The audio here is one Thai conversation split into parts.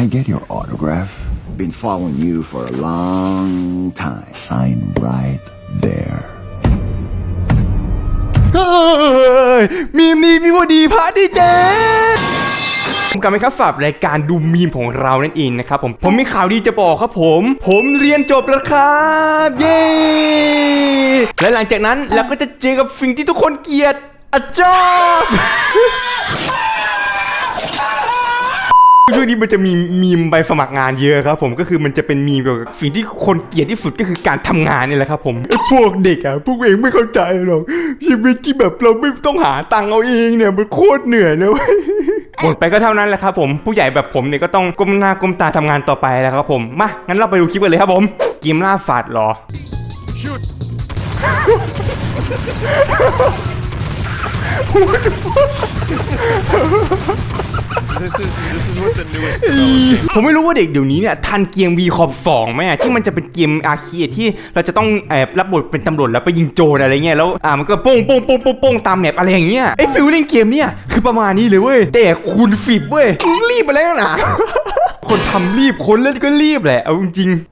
I get your autograph? Been following you for a long time. Sign right there. เฮ้ยมีมนี้พี่ว่าดีพาร์ทที่เจ็ดผมกลับมาครับฝากรายการดูมีมของเรานั่นเองนะครับผมผมมีข่าวดีจะบอกครับผม ผมเรียนจบแล้วครับเย้และหลังจากนั้นเราก็จะเจอกับสิ่งที่ทุกคนเกลียดอะจอบ ช่วงนี้มันจะมีมีมใบสมัครงานเยอะครับผมก็คือมันจะเป็นมีมเกี่ยวกับสิ่งที่คนเกลียดที่สุดก็คือการทำงานนี่แหละครับผมไอ้พวกเด็กอะพวกเองไม่เข้าใจหรอกชีวิตที่แบบเราไม่ต้องหาตังค์เอาเองเนี่ยมันโคตรเหนื่อยเลยเว้ยหมดไปก็เท่านั้นแหละครับผมผู้ใหญ่แบบผมเนี่ยก็ต้องก้มหน้าก้มตาทำงานต่อไปแล้วครับผมมางั้นเราไปดูคลิปกันเลยครับผมเกมล่าสัตว์เหรอ This is this is what the newest ผมไม่รู้ว่าเด็กเดี๋ยวนี้เนี่ยทันเกม V ขอบสองไหมอะที่มันจะเป็นเกมอาร์เคดที่เราจะต้องแอบรับบทเป็นตำรวจแล้วไปยิงโจรอะไรเงี้ยแล้วอ่ามันก็โป้งโป้งโป้งโป้งโป้งตามแมปอะไรอย่างเงี้ยไอ้ฟิลเล่นเกมเนี่ยคือประมาณนี้เลยเว้ยแต่คุณฟิบเว้ยมึงรีบไปแล้วนะ คนทำรีบคนเล่นก็รีบแหละเอาจริงๆ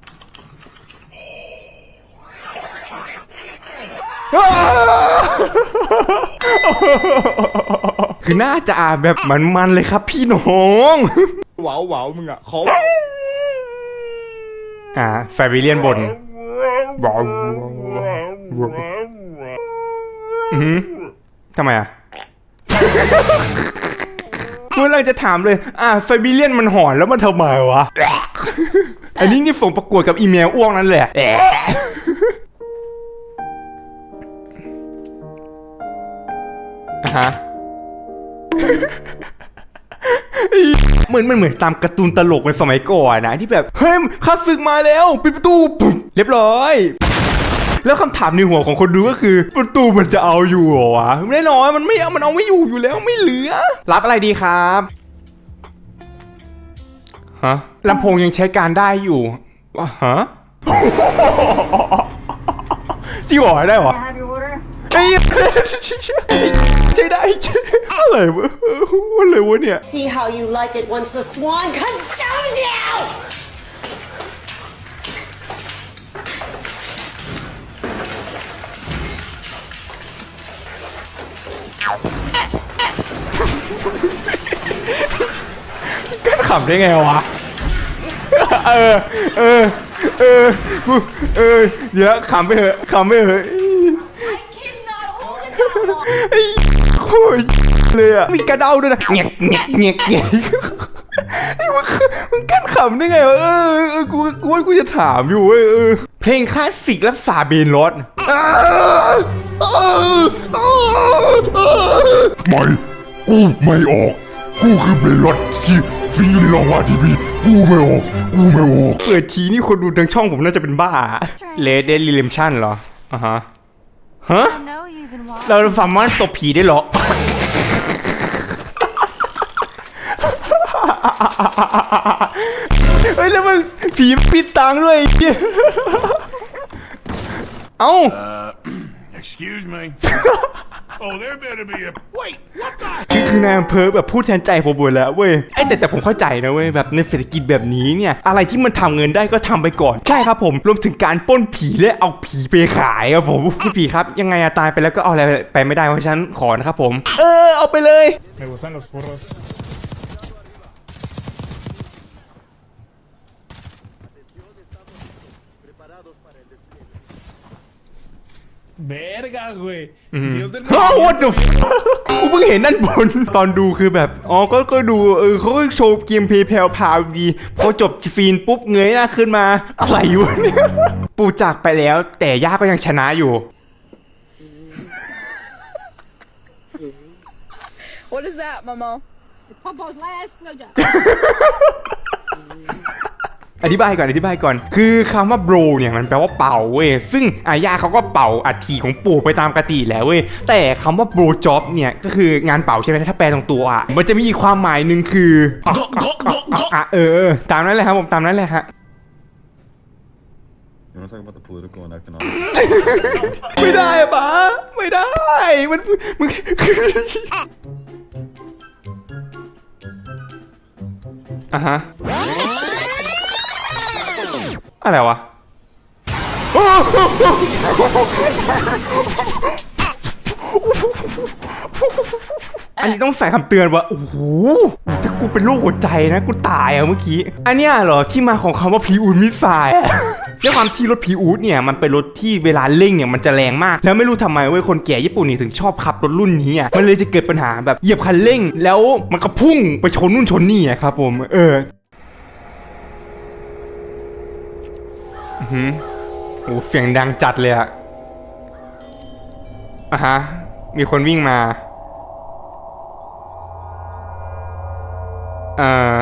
คือน่าจะอ่านแบบมันๆเลยครับ พี่น้องว้าวว้าวมึงอะเขาอ่าแฟริเลียนบนว้าวอือหือทำไมอะเมื่อไรจะถามเลย อ่าไฟบิเลียนมันหอนแล้วมันทำไมวะ อันนี้นี่ส่งประกวดกับอีเมลอ้วงนั่นแหละอะฮะ เหมือนมันเหมือนตามการ์ตูนตลกในสมัยก่อนนะที่แบบเฮ้ยข้าศึกมาแล้วปิดประตูปุ๊บเรียบร้อย แล้วคำถามในหัวของคนดูก็คือ ประตูมันจะเอาอยู่เหรอวะแน่นอนมันไม่เอามันเอาไม่อยู่อยู่แล้วไม่เหลือ รับอะไรดีครับฮะลำโพงยังใช้การได้อยู่วะฮะจริงเหรอได้เหรอ อ้ใช้ได้อะไรวะอะไรวะเนี่ย See how you like it once the swan consumes you! กันขำได้ไงวะ เออ เออ เออกูเออ เดี๋ยวขำไปเถอะขำไปเถอะ ไอ้โคตรเลยอะมีกระเด้าด้วยนะเงียกเงียกเงียกเงียกไอ้มึงมึงกั้นขำได้ไงวะเออเออกูกูว่ากูจะถามอยู่เว้ยเออเพลงคลาสสิกรักษาเบนรถไม่กูไม่ออก กูคือเบลลอดที่สิงอยู่ในรองว่าทีวีกูไม่ออกกูไม่ออกเปิดทีนี่คนดูทั้งช่องผมน่าจะเป็นบ้าเลดเดลิเลมชันเหรออะฮะ ฮะ know you've been watching. เราสามารถตบผีได้เหรอ เฮ้ยแล้วมึงผีปิดตังค์ด้วยไอ้เหี้ยเอ้า Excuse me Oh there better be a Wait what the คือคือนายอำเภอแบบพูดแทนใจผมหมดแล้วเว้ยไอ้แต่แต่ผมเข้าใจนะเว้ยแบบในเศรษฐกิจแบบนี้เนี่ย อะไรที่มันทำเงินได้ก็ทำไปก่อน ใช่ครับผมรวมถึงการปล้นผีและเอาผีไปขายครับผมพี่ผีครับ ยังไงอะตายไปแล้วก็เอาอะไรไปไม่ได้เพราะฉะนั้นขอนะครับผม เออเอาไปเลย Me gustan los furros. Verga, güey. Dios del อ้าว what the f- กูเพิ่งเห็นด้านบน ตอนดูคือแบบ อ๋อ ก็ก็ดู เออเขาก็โชว์เกมเพลย์แพรวๆดี พอจบฟีนปุ๊บเงยหน้าขึ้นมา อะไรอยู่เนี่ยปูจากไปแล้ว แต่ย่าก็ยังชนะอยู่ What is that, Mama? Popo's last blowjob. อธิบายก่อนอธิบายก่อน คือคำว่าโบรเนี่ยมันแปลว่าเป่าเว้ยซึ่งอาย่าเขาก็เป่าอัฐิของปู่ไปตามกติแล้วเว้ยแต่คำว่าโบรจ็อบเนี่ยก็คืองานเป่าใช่ไหมถ้าแปลตรงตัวอะมันจะมีอีกความหมายหนึ่งคืออะอะเออเออ ตามนั้นเลยครับผมตามนั้นเลยฮะ You want to talk about the political and economic? ไม่ได้อะป๋าไม่ได้มันมึงอะฮะ อะไรวะอันนี้ต้องใส่คำเตือนว่าโอ้โหถ้ากูเป็นโรคหัวใจนะกูตายอะเมื่อกี้ อันเนี้ยเหรอที่มาของคำว่าพีอูดมิสไซล์อะด้วยความที่รถพีอูดเนี่ยมันเป็นรถที่เวลาเร่งเนี่ยมันจะแรงมาก แล้วไม่รู้ทำไมเว้ยคนแก่ญี่ปุ่นนี่ถึงชอบขับรถรุ่นนี้อะมันเลยจะเกิดปัญหาแบบเหยียบคันเร่ง แล้วมันก็พุ่งไปชนนู่นชนนี่อะครับผมเออ อือ หือโอ้เสียงดังจัดเลยอะอะฮะ มีคนวิ่งมา เอ่อ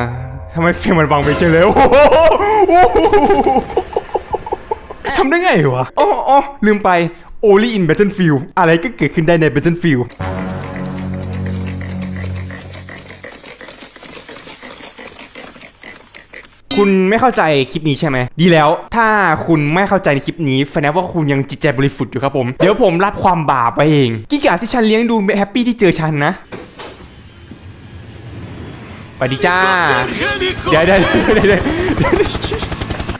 ทำไมเสียงมันวังไปเจอเลยโอ้โหทำได้ไงวะอ๋ออ๋อลืมไป Only in Battlefield อะไรก็เกิดขึ้นได้ใน Battlefield คุณไม่เข้าใจคลิปนี้ใช่ไหม ดีแล้ว ถ้าคุณไม่เข้าใจในคลิปนี้แสดงว่าคุณยังจิตใจบริสุทธิ์อยู่ครับผม เดี๋ยวผมรับความบาปไปเอง กิ้งก่าที่ฉันเลี้ยงดูแฮปปี้ที่เจอฉันนะไปดีจ้า เดี๋ยวเดี๋ยวเดี๋ยว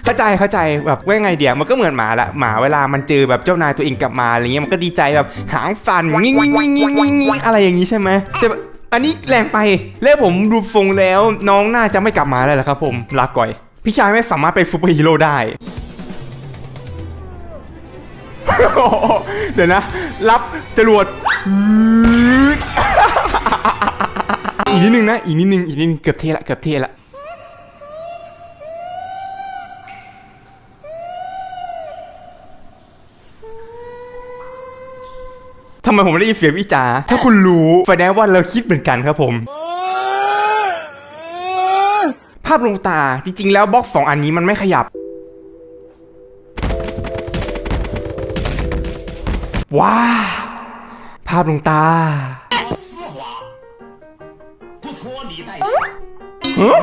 เข้าใจเข้าใจแบบว่าไงเดี๋ยวมันก็เหมือนหมาละหมาเวลามันเจอแบบเจ้านายตัวเองกลับมาอะไรเงี้ยมันก็ดีใจแบบหางสั่นงิ้งงิ้งงิ้งงิ้งงิ้งอะไรอย่างงี้ใช่ไหมแต่ อันนี้แรงไป แล้วผมดูทรงแล้วน้องน่าจะไม่กลับมาแล้วล่ะครับผมลาก่อย พี่ชายไม่สามารถเป็นซูเปอร์ฮีโร่ได้ เดี๋ยวนะ รับจรวดอีกนิดนึงนะ อีกนิดนึง อีกนิดนึง เกือบเทละ เกือบเทละ ไมผมไม่ได้ยินเสียงวิจาถ้าคุณรู้แสดงว่าเราคิดเหมือนกันครับผม ภาพลงตาจริง ๆ แล้วบล็อกสองอันนี้มันไม่ขยับ ว้า ภาพลงตาเฮ้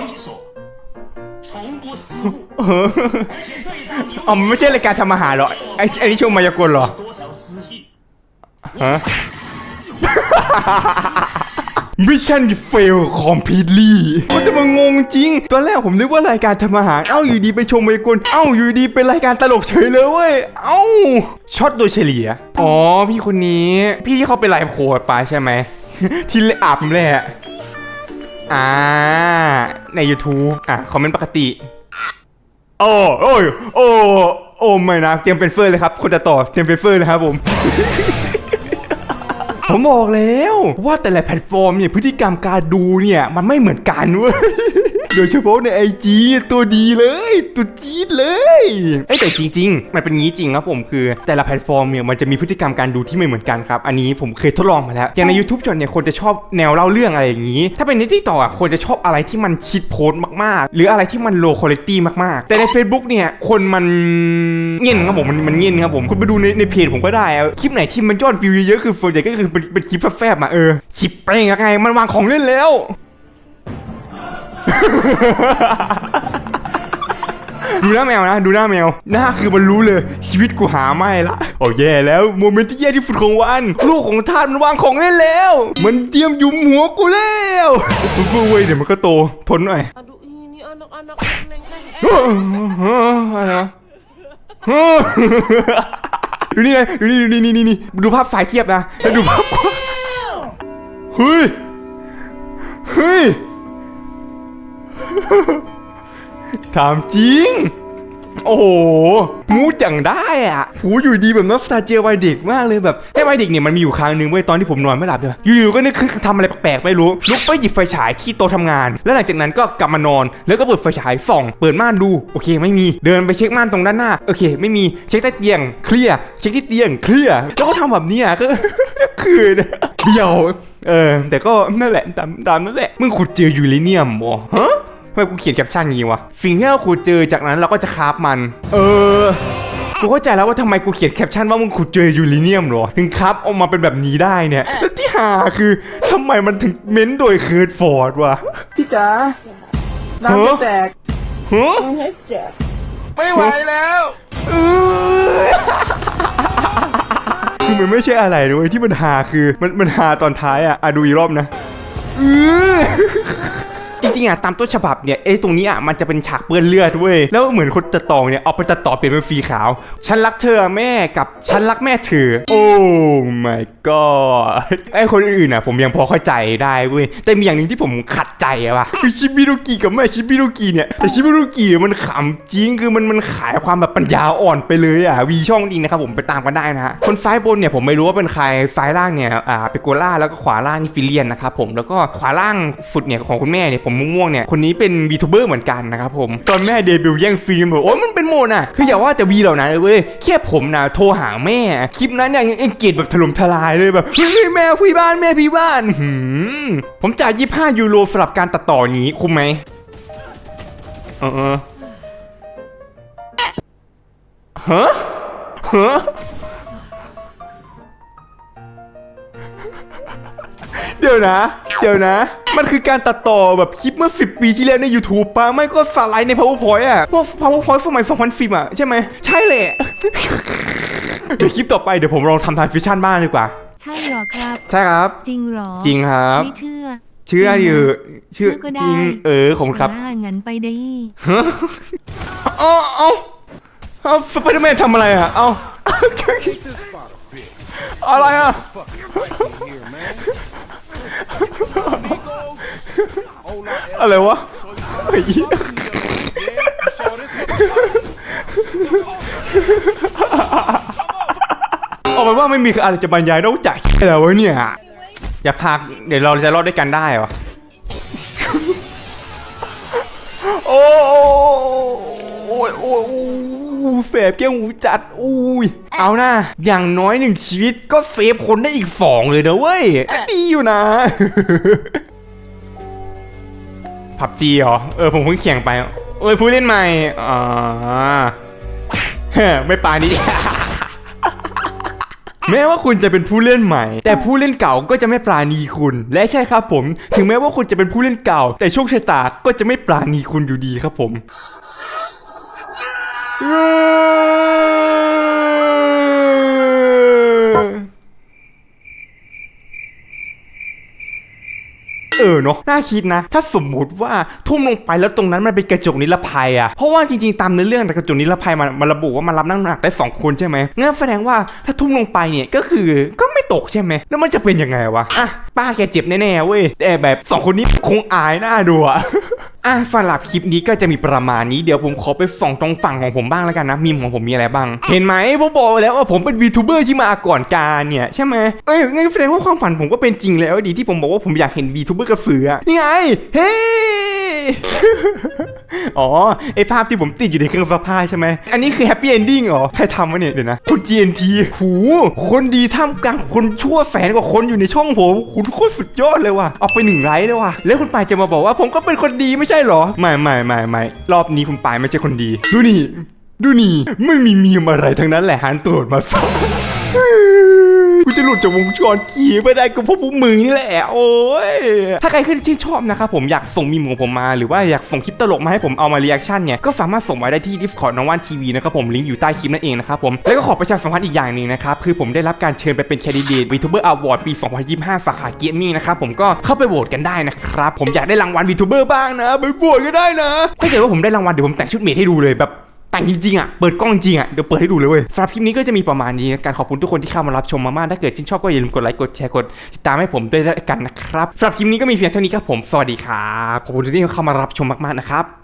อ๋อไม่ใช่รายการทำอาหารหรอไอ้ไอ้นี่ช่วงมายากลเหรอ ฮะมิชชั่นเฟลคอมพลีทลี่มันจะมางงจริง ตอนแรกผมนึกว่ารายการทำอาหาร เอ้าอยู่ดีไปชมเมายากลเอ้าอยู่ดีเป็นรายการตลกเฉยเลยเว้ย เอ้าช็อตโดยเฉลี่ย อ๋อพี่คนนี้ พี่ที่เขาเป็นไลฟ์โค้ดปใช่ไหม ที่เล่อาบแหละอ่า ใน YouTube อะ คอมเมนต์ปกติโอ้โอ้ยโอ้โอ้ไม่นะ เตรียมเป็นเฟอร์เลยครับ คนจะต่อเตรียมเป็นเฟอร์เลยครับผม ผมบอกแล้วว่าแต่ละแพลตฟอร์มเนี่ยพฤติกรรมการดูเนี่ยมันไม่เหมือนกันเว้ย โดยเฉพาะในไอจีตัวดีเลย ตัวจี๊ดเลยเอ้ยแต่จริง ๆ มันเป็นงี้จริงครับผมคือแต่ละแพลตฟอร์มเนี่ยมันจะมีพฤติกรรมการดูที่ไม่เหมือนกันครับ อันนี้ผมเคยทดลองมาแล้ว อย่างใน YouTube จนเนี่ยคนจะชอบแนวเล่าเรื่องอะไรอย่างนี้ ถ้าเป็นในที่ต่ออะคนจะชอบอะไรที่มันชิดโพสต์มากๆ หรืออะไรที่มันโลคุณภาพมากๆ แต่ใน Facebook เนี่ยคนมันเงียนครับผมมันมันเงียนครับผมคุณไปดูในในเพจผมก็ได้คลิปไหนที่มันยอดวิวเยอะคือส่วนใหญ่ก็คือเป็นเป็นคลิปแฟบๆมาเออชิปไปยังไงมันวางของเล่นแล้ว ดูหน้าแมวนะ ดูหน้าแมว หน้าคือมันรู้เลย ชีวิตกูหาไม่ละ โอ้แย่แล้วโมเมนต์ที่แย่ที่สุดของวัน ลูกของทาสมันวางของเล่นแล้ว มันเตรียมยุมหัวกูแล้วมันฟูเว้ยเดี๋ยวมันก็โตทนหน่อย Aduh ini anak-anak neng neng. อะไรวะดูนี่เลยดูนี่ดูนี่นี่นี่นี่ดูภาพสายเทียบนะแล้วดูภาพกว้างเฮ้ย เฮ้ย ถามจริง โอ้โห มูดอย่างได้อะหูอยู่ดีแบบนอสตาเจียวัยเด็กมากเลยแบบไอ้วัยเด็กเนี่ยมันมีอยู่ครั้งหนึ่งเว้ยตอนที่ผมนอนไม่หลับเลยอยู่ๆก็นึกทำอะไรแปลกๆไม่รู้ ลุกไปหยิบไฟฉายที่โต๊ะทำงาน แล้วหลังจากนั้นก็กลับมานอน แล้วก็เปิดไฟฉายส่อง เปิดม่านดู โอเค ไม่มี เดินไปเช็คม่านตรงด้านหน้า โอเค ไม่มี เช็คใต้เตียง เคลียร์ เช็คที่เตียง เคลียร์ แล้วก็ทำแบบเนี้ยก็คือเดียว เออ แต่ก็นั่นแหละตามตามนั่นแหละ มึงขุดเจอยูเรเนียมวะฮะ ทำไมกูเขียนแคปชั่นงี้วะสิ่งที่เราขุดเจอจากนั้นเราก็จะคราฟมัน เออกูเข้าใจแล้วว่าทำไมกูเขียนแคปชั่นว่ามึงขุดเจอยูเรเนียมเหรอ ถึงคราฟออกมาเป็นแบบนี้ได้เนี่ยแล้วที่หาคือทำไมมันถึงเม้นโดยเคิร์ดฟอร์ดวะพี่จ๋าน้ำไม่แตกฮะไม่ไหวแล้วเออคือมันไม่ใช่อะไรนะเว้ยที่มันหาคือมันมันหาตอนท้ายอะอะดูอีกรอบนะเออ จริงๆอะตามต้นฉบับเนี่ยไอ้ตรงนี้อะมันจะเป็นฉากเปื้อนเลือดเว้ยแล้วเหมือนคนตัดต่อเนี่ยเอาไปตัดต่อเปลี่ยนเป็นสีขาว ฉันรักเธอแม่กับฉันรักแม่เธอโอ้ my god ไอ้คนอื่นอะผมยังพอเข้าใจได้เว้ยแต่มีอย่างหนึ่งที่ผมขัดใจอะว่ะคือชิบิโรกิกับแม่ชิบิโรกิเนี่ยแต่ชิบิโรกิเนี่ยมันขำจริงคือมันมันขายความแบบปัญญาอ่อนไปเลยอะวีช่องจริงนะครับผมไปตามกันได้นะฮะคนซ้ายบนเนี่ยผมไม่รู้ว่าเป็นใครซ้ายล่างเนี่ยอ่าเปโกล่าแล้วก็ขวาล่างนี่ฟิเลียนนะครับผมแล้วก็ขวาล่างสุดเนี่ยของคุณแม่เนี่ยผมม่วงๆเนี่ยคนนี้เป็นวีทูเบอร์เหมือนกันนะครับผมตอนแม่เดบิวต์แย่งฟิล์มบอกโอ้ยมันเป็นโมน่ะคืออย่าว่าแต่วีเหล่านั้นเลยเว้ยแค่ผมนะโทรหาแม่คลิปนั้นเนี่ยยังเอ็นเกจแบบถล่มทลายเลยแบบเฮ้ยแม่พี่บ้านแม่พี่บ้านหืมผมจ่าย25ยูโรสำหรับการตัดต่อนี้คุ้มไหมเออฮะฮะ เดี๋ยวนะ เดี๋ยวนะ มันคือการตัดต่อแบบคลิปเมื่อ 10 ปีที่แล้วใน YouTube ปะไม่ก็สไลด์ใน PowerPoint อะพวก PowerPoint สมัย 2010อะใช่ไหม ใช่แหละ เดี๋ยวคลิปต่อไปเดี๋ยวผมลองทำทานฟิชชั่นบ้างดีกว่า ใช่เหรอครับ ใช่ครับ จริงเหรอจริงครับ ไม่เชื่อ เชื่ออยู่เชื่อเชื่อก็ได้ จริง เออของครับอ่างั้นไปได้เอาเอาเอาสไปเดอร์แมนทำอะไรอะเอาอะไรอะ อะไรวะไอ้เหี้ยเอาเป็นว่าไม่มีอะไรจะบรรยายนอกจากแล้ววะเนี่ยอย่าพากเดี๋ยวเราจะรอดด้วยกันได้หรอโอ้โอ้โอ้ อ้ยแสบแก้วหูจัดอุ้ยเอานะอย่างน้อยหนึ่งชีวิตก็เซฟคนได้อีกสองเลยนะเว้ยดีอยู่นะผับจีเหรอ เออผมเพิ่งเขียงไป เอ้ยผู้เล่นใหม่อ่าเฮ้ไม่ปานี้แม้ว่าคุณจะเป็นผู้เล่นใหม่ แต่ผู้เล่นเก่าก็จะไม่ปราณีคุณ และใช่ครับผม ถึงแม้ว่าคุณจะเป็นผู้เล่นเก่า แต่โชคชะตาก็จะไม่ปราณีคุณอยู่ดีครับผม เออเนาะน่าคิดนะ ถ้าสมมุติว่าทุ่มลงไปแล้วตรงนั้นมันเป็นกระจกนิรภัยอะเพราะว่าจริงๆตามเนื้อเรื่องแต่กระจกนิรภัยมันมันระบุว่ามันรับน้ำหนักได้ 2 คนใช่ไหมงั้นแสดงว่าถ้าทุ่มลงไปเนี่ยก็คือก็ไม่ตกใช่ไหมแล้วมันจะเป็นยังไงวะอะป้าแกเจ็บแน่ๆเว้ยแต่แบบสองคนนี้คงอายหน้าดูอะ อะสำหรับคลิปนี้ก็จะมีประมาณนี้เดี๋ยวผมขอไปส่องตรงฝั่งของผมบ้างแล้วกันนะมีมของผมมีอะไรบ้าง เห็นไหมผมบอกแล้วว่าผมเป็นวีทูเบอร์ที่มาก่อนการเนี่ยใช่ไหมเอ้ยงั้นแสดงว่าความฝันผมก็เป็นจริงแล้วดีที่ผมบอกว่าผมอยากเห็นวีทูเบอร์กระสืออะนี่ไงเฮ้ อ๋อ ไอภาพที่ผมติดอยู่ในเครื่องซักผ้าใช่ไหม อันนี้คือแฮปปี้เอนดิ้งเหรอ ใครทำวะเนี่ย เดี๋ยวนะ คุณ GNT หู คนดีท่ามกลางคนชั่วแสนกว่าคนอยู่ในช่องผม คุณโคตรสุดยอดเลยว่ะ เอาไปหนึ่งไลค์เลยว่ะ แล้วคุณปายจะมาบอกว่าผมก็เป็นคนดีไม่ใช่เหรอ ไม่ไม่ไม่ไม่รอบนี้คุณปายไม่ใช่คนดี ดูนี่ ดูนี่ ไม่มีมีมอะไรทั้งนั้นแหละหันตรวจมาสอง จะหลุดจากวงจรขี่ไม่ได้ก็เพราะพวกมึงนี่แหละ โอ้ย ถ้าใครขึ้นชื่นชอบนะครับผมอยากส่งมีมของผมมาหรือว่าอยากส่งคลิปตลกมาให้ผมเอามาเรีแอคชั่นเนี่ยก็สามารถส่งมาได้ที่ Discord น้องว่านทีวีนะครับผมลิงก์อยู่ใต้คลิปนั่นเองนะครับผมแล้วก็ขอประชาสัมพันธ์อีกอย่างหนึ่งนะครับคือผมได้รับการเชิญไปเป็นแคนดิเดต VTuber Award ปี 2025 สาขาเกมมิ่นะครับผมก็เข้าไปโหวตกันได้นะครับผมอยากได้รางวัล VTuber บ้างนะไปโหวตก็ได้นะถ้าเกิดว่าผมได้รางวัลเดี๋ยวผมแต่งชุดเมดให้ดูเลยแบบ แต่งจริงๆอะ เปิดกล้องจริงอะ เดี๋ยวเปิดให้ดูเลยเว้ยสำหรับคลิปนี้ก็จะมีประมาณนี้การขอบคุณทุกคนที่เข้ามารับชมมากๆถ้าเกิดชื่นชอบก็อย่าลืมกดไลค์ กดแชร์ กดติดตามให้ผมด้วยแล้วกันนะครับสำหรับคลิปนี้ก็มีเพียงเท่านี้ครับผม สวัสดีครับ ขอบคุณที่เข้ามารับชมมากๆนะครับ